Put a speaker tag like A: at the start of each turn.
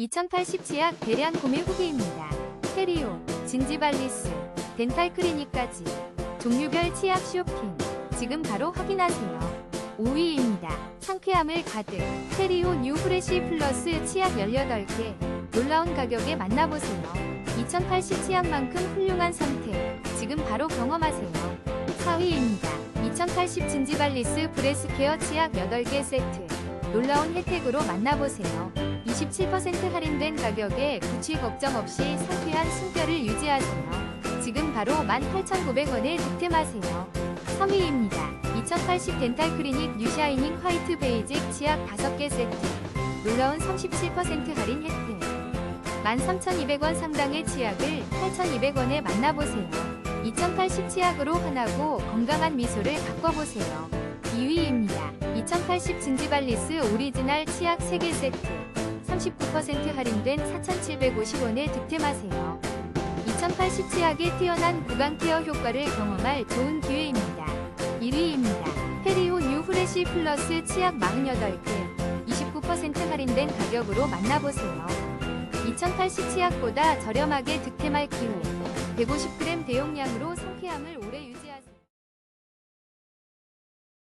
A: 2080 치약 대량 구매 후기입니다. 페리오, 진지발리스, 덴탈 클리닉까지 종류별 치약 쇼핑 지금 바로 확인하세요. 5위입니다. 상쾌함을 가득 페리오 뉴 프레시 플러스 치약 18개 놀라운 가격에 만나보세요. 2080 치약만큼 훌륭한 선택 지금 바로 경험하세요. 4위입니다. 2080 진지발리스 브레스케어 치약 8개 세트 놀라운 혜택으로 만나보세요. 27% 할인된 가격에 구취 걱정 없이 상쾌한 숨결을 유지하세요. 지금 바로 18,900원에 득템하세요. 3위입니다. 2080 덴탈 클리닉 뉴샤이닝 화이트 베이직 치약 5개 세트 놀라운 37% 할인 혜택 13,200원 상당의 치약을 8,200원에 만나보세요. 2080 치약으로 환하고 건강한 미소를 바꿔보세요. 2위입니다. 2080 진지발리스 오리지널 치약 3개 세트 39% 할인된 4,750원에 득템하세요. 2080 치약의 뛰어난 구강 케어 효과를 경험할 좋은 기회입니다. 1위입니다. 페리오 뉴 프레시 플러스 치약 48개 29% 할인된 가격으로 만나보세요. 2080 치약보다 저렴하게 득템할 기회 150g 대용량으로 상쾌함을 오래 유지하